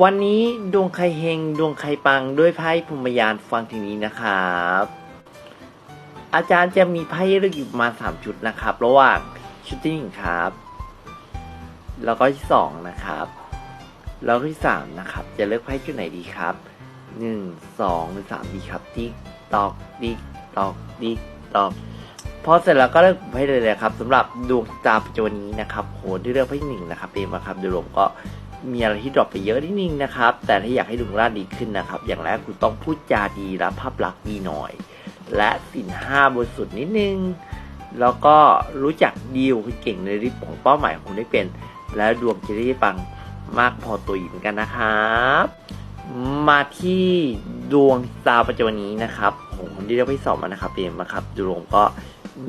วันนี้ดวงใครเฮงดวงใครปังด้วยไพ่พรหมยานฟังทีนี้นะครับ อาจารย์จะมีไพ่เลือกอยู่ประมาณสามชุดนะครับระหว่างชุดที่หนึ่งครับ แล้วก็ที่สองนะครับ แล้วก็ที่สามนะครับ จะเลือกไพ่ชุดไหนดีครับหนึ่งสองหรือสามดีครับติ๊กตอกติ๊กตอกติ๊กตอกพอเสร็จแล้วก็เลือกไพ่เลยเลยครับสำหรับดวงตาปัจจุบันนี้นะครับโหที่เลือกไพ่หนึ่งนะครับเป็นมาครับโดยรวมก็ มีอะไรที่ดรอปไปเยอะนิดนึงนะครับ แต่ถ้าอยากให้ดวงราดีขึ้นนะครับ อย่างแรกคุณต้องพูดจาดีและภาพลักษณ์ดีหน่อย และสินห้าบริสุทธิ์นิดนึง แล้วก็รู้จักดีลคือเก่งในริบของเป้าหมายของคุณได้เป็น และดวงจะได้ปังมากพอตัวอยู่เหมือนกันนะครับ มาที่ดวงดาวประจำวันนี้นะครับของคนที่ได้ไปสอบมานะครับเรียนมาครับดวงก็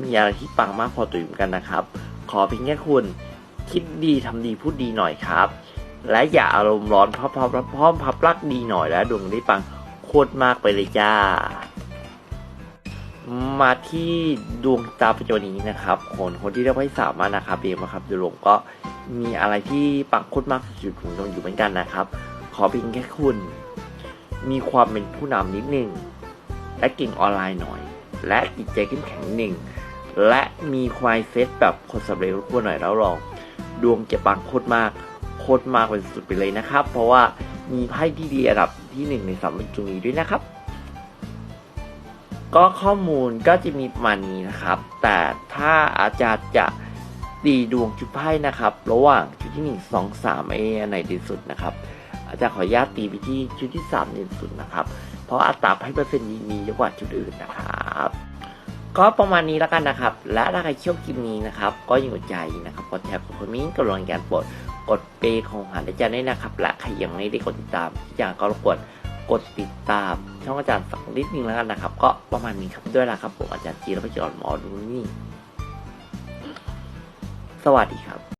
มีอะไรที่ปังมากพอตัวอยู่เหมือนกันนะครับ ขอเพียงแค่คุณคิดดีทำดีพูดดีหน่อยครับ และอย่าอารมณ์ร้อนเพราะพราะเพราะเพราะพับลักดีหน่อยแล้วดวงได้ปังโคตรมากไปเลยจ้า มาที่ดวงตาปัจจุบันนี้นะครับ คนคนที่ได้ไพ่สามานะครับเองนะครับโดยรวมก็มีอะไรที่ปังโคตรมากสุดๆของดวงอยู่เหมือนกันนะครับ ขอเพียงแค่คุณ มีความเป็นผู้นำนิดนึงและเก่งออนไลน์หน่อย และจิตใจเข้มแข็งนิดนึงและมีควายเซตแบบคนสำเร็จรู้หน่อยแล้วลอง ดวงจะปังโคตรมาก คตรมากเป็นสุดไปเลยนะครับ เพราะว่ามีไพ่ที่ดีอันดับที่หนึ่งในสามเป็นจุนี้ด้วยนะครับ ก็ข้อมูลก็จะมีประมาณนี้นะครับ แต่ถ้าอาจารย์จะตีดวงจุดไพ่นะครับ ระหว่างจุดที่หนึ่งสองสามเออันไหนดีสุดนะครับ อาจารย์ขออนุญาตตีไปที่ชุดที่สามดีสุดนะครับ เพราะอัตราให้เปอร์เซ็นต์นี้มีเยอะกว่าจุดอื่นนะครับ ก็ประมาณนี้แล้วกันนะครับ และถ้าใครชอบคลิปนี้นะครับ ก็ยังหัวใจนะครับกดแชร์กดคอมเมนต์กดลงการโปรดกดเปย์ของหาอาจารย์ด้วยนะครับ และใครยังไม่ได้กดติดตามอย่ากก็รบกวนกดติดตามช่องอาจารย์สักนิดนึงแล้วกันนะครับ ก็ประมาณนี้ครับด้วยนะครับผมอาจารย์จีรพัชรหมอดูนี่ สวัสดีครับ